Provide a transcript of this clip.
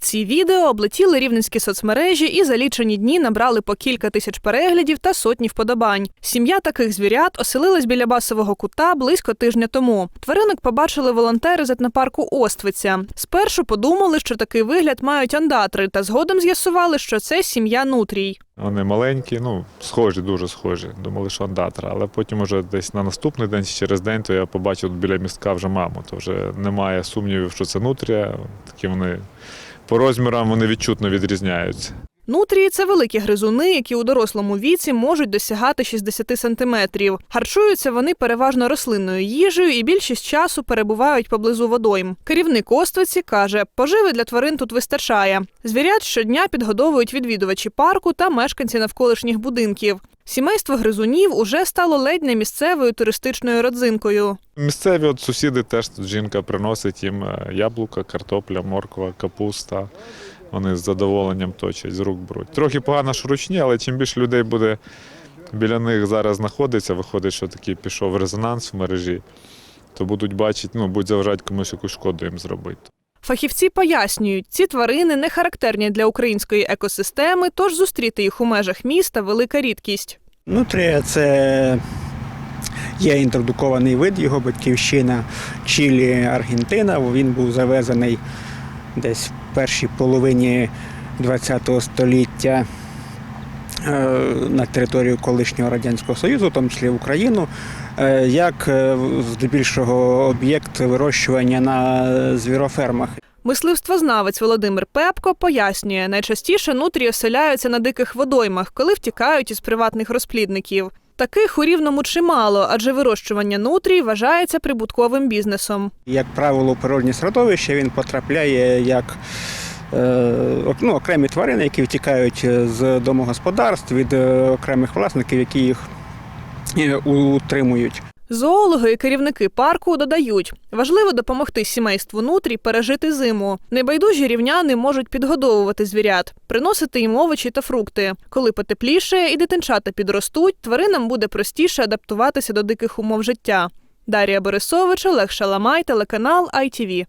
Ці відео облетіли рівненські соцмережі і за лічені дні набрали по кілька тисяч переглядів та сотні вподобань. Сім'я таких звірят оселилась біля басового кута близько тижня тому. Тваринок побачили волонтери з етнопарку Оствиця. Спершу подумали, що такий вигляд мають андатри, та згодом з'ясували, що це сім'я нутрій. Вони маленькі, ну, схожі, дуже схожі. Думали, що андатра. Але потім уже десь на наступний день чи через день, то я побачив біля містка вже маму. То вже немає сумнівів, що це нутрія. Такі вони по розмірам вони відчутно відрізняються. Нутрії це великі гризуни, які у дорослому віці можуть досягати 60 сантиметрів. Харчуються вони переважно рослинною їжею і більшість часу перебувають поблизу водойм. Керівник Оствиці каже, поживи для тварин тут вистачає. Звірят щодня підгодовують відвідувачі парку та мешканці навколишніх будинків. Сімейство гризунів уже стало ледь не місцевою туристичною родзинкою. Місцеві от сусіди теж тут жінка приносить їм е, яблука, картопля, морква, капуста. Вони з задоволенням точать, з рук беруть. Трохи погано що ручні, але чим більше людей буде біля них зараз знаходиться, виходить, що такий пішов резонанс в мережі, то будуть бачити, ну, будуть заважати комусь якусь шкоду їм зробити. Фахівці пояснюють, ці тварини не характерні для української екосистеми, тож зустріти їх у межах міста велика рідкість. Нутрія це є інтродукований вид, його батьківщина Чилі, Аргентина. Він був завезений десь в першій половині ХХ століття е, на територію колишнього Радянського Союзу, в тому числі Україну, е, як е, здебільшого об'єкт вирощування на звірофермах. Мисливствознавець Володимир Пепко пояснює, найчастіше нутрі оселяються на диких водоймах, коли втікають із приватних розплідників. Таких у рівному чимало, адже вирощування нутрій вважається прибутковим бізнесом. Як правило, природні середовище він потрапляє як е, ну, окремі тварини, які втікають з домогосподарств від е, окремих власників, які їх е, утримують. Зоологи і керівники парку додають, важливо допомогти сімейству нутрі пережити зиму. Небайдужі рівняни можуть підгодовувати звірят, приносити їм овочі та фрукти. Коли потепліше і дитинчата підростуть, тваринам буде простіше адаптуватися до диких умов життя. Дарія Борисович, Олег Шаламай, телеканал ITV.